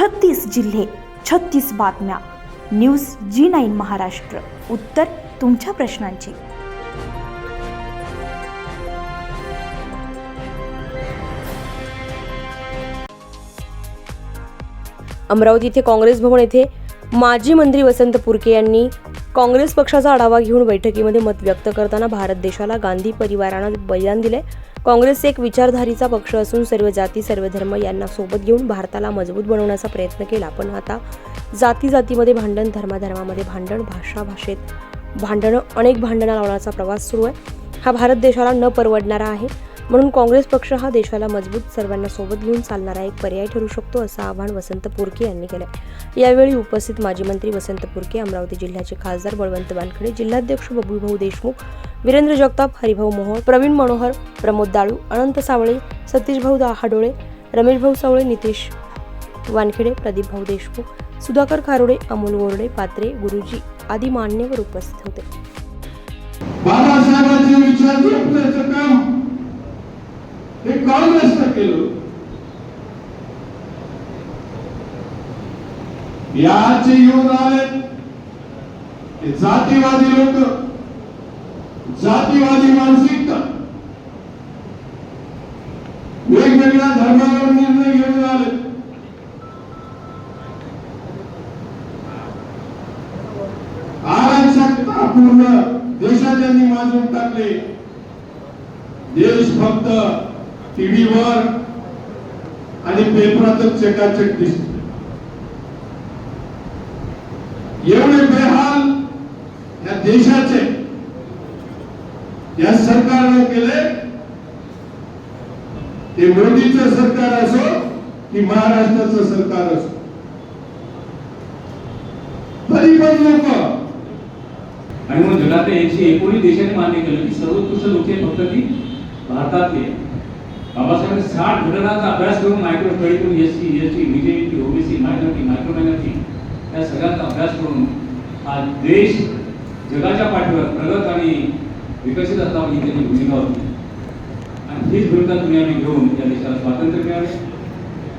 छत्तीस जिल्हे छत्तीस बातम्या. News G nine Maharashtra. उत्तर तुमच्या प्रश्नांची. अमरावती येथे काँग्रेस भवन येथे माजी मंत्री वसंत पुरके यांनी काँग्रेस पक्षाचा आढावा घेऊन बैठकीमध्ये मत व्यक्त करताना भारत देशाला गांधी परिवारानं बलिदान दिले. काँग्रेस एक विचारधारीचा पक्ष असून सर्व जाती सर्व धर्म यांना सोबत घेऊन भारताला मजबूत बनवण्याचा प्रयत्न केला. पण आता जाती जातीमध्ये भांडण धर्माधर्मामध्ये भांडण भाषा भाषेत भांडणं अनेक भांडणं लावण्याचा प्रवास सुरू आहे. हा भारत देशाला न परवडणारा आहे. म्हणून काँग्रेस पक्ष हा देशाला मजबूत सर्वांना सोबत घेऊन चालणारा एक पर्याय ठरू शकतो असं आवाहन वसंत पुरके यांनी केलं यावेळी उपस्थित माजी मंत्री वसंत पुरके अमरावती जिल्ह्याचे खासदार बळवंत वानखडे जिल्हाध्यक्ष बबूभाऊ देशमुख वीरेंद्र जगताप हरिभाऊ मोहोळ प्रवीण मनोहर प्रमोद दाळू अनंत सावळे सतीशभाऊ दहाडोळे रमेशभाऊ सावळे नितेश वानखेडे प्रदीपभाऊ देशमुख सुधाकर खारोडे अमोल गोरडे पात्रे गुरुजी आदी मान्यवर उपस्थित होते. हे काँग्रेसनं केलं? याचे येऊन आले जातीवादी लोक जातीवादी मानसिकता. वेगवेगळ्या धर्मावर निर्णय घेऊन आले. आरक्षकता पूर्ण देशात त्यांनी माजून टाकले. देश फक्त टीव्हीवर आणि पेपरातच चकाचक दिसत एवढे बेहाल या देशाचे या सरकारने केले ते मोदीचं सरकार असो की महाराष्ट्राचं सरकार असो तरी पण लोक आणि म्हणून जगातल्या एकशे एकोणीस देशांनी मान्य केलं की सर्वोत्कृष्ट लोक फक्त ती भारतातली आहे. बाबासाहेबांनी साठ घटनांचा अभ्यास करून मायक्रो स्टडी करून S C S T BJP OBC minority micro minority या सगळ्यांचा अभ्यास करून हा देश जगाच्या पाठीवर प्रगत आणि विकसित असावा ही त्यांची भूमिका होती. आणि हीच भूमिका तुम्ही आम्ही घेऊन या देशाला स्वातंत्र्य मिळाले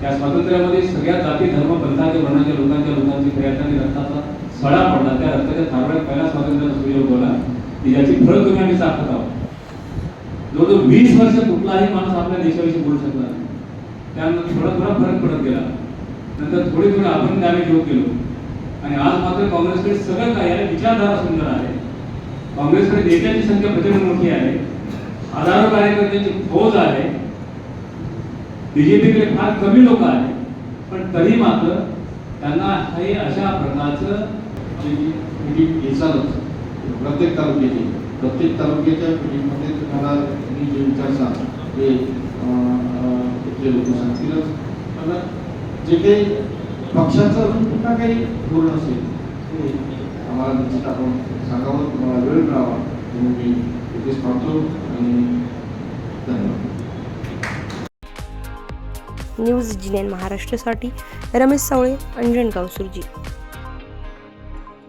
त्या स्वातंत्र्यामध्ये सगळ्या जाती धर्म पंथाच्या वर्णाच्या लोकांच्या लोकांची प्रयत्नाने रक्ताचा सडा पडला. त्या रक्ताच्या थारोळ्यात पहिला स्वातंत्र्याचा सुयोग होता की ज्याची तुम्ही आम्ही साधत आहोत. जवळजवळ वीस वर्ष कुठलाही माणूस आपल्या देशाविषयी बोलू शकला नाही त्यानंतर थोडा थोडा फरक पडत गेला नंतर थोडे थोडे आपण आम्ही घेऊन गेलो आणि आज मात्र काँग्रेसकडे सगळं काही आहे विचारधारा सुंदर आहे काँग्रेसकडे नेत्यांची संख्या प्रचंड मोठी आहे हजारो कार्यकर्त्यांची फौज आहे बीजेपीकडे फार कमी लोक आहेत पण तरी मात्र त्यांना हे अशा प्रकारचं प्रत्येक तालुक्याची प्रत्येक तालुक्याच्या मीटिंगमध्ये तुम्हाला तुम्ही जे विचारसाल ते तिथले लोक सांगतीलच. पण जे काही पक्षाचं अजून पुन्हा काही धोरण असेल ते आम्हाला निश्चित आपण सांगावं तुम्हाला वेळ मिळावा म्हणून मी इथेच पाहतो आणि धन्यवाद. न्यूज जिनेन महाराष्ट्रासाठी रमेश सावळे अंजन गावसुरजी.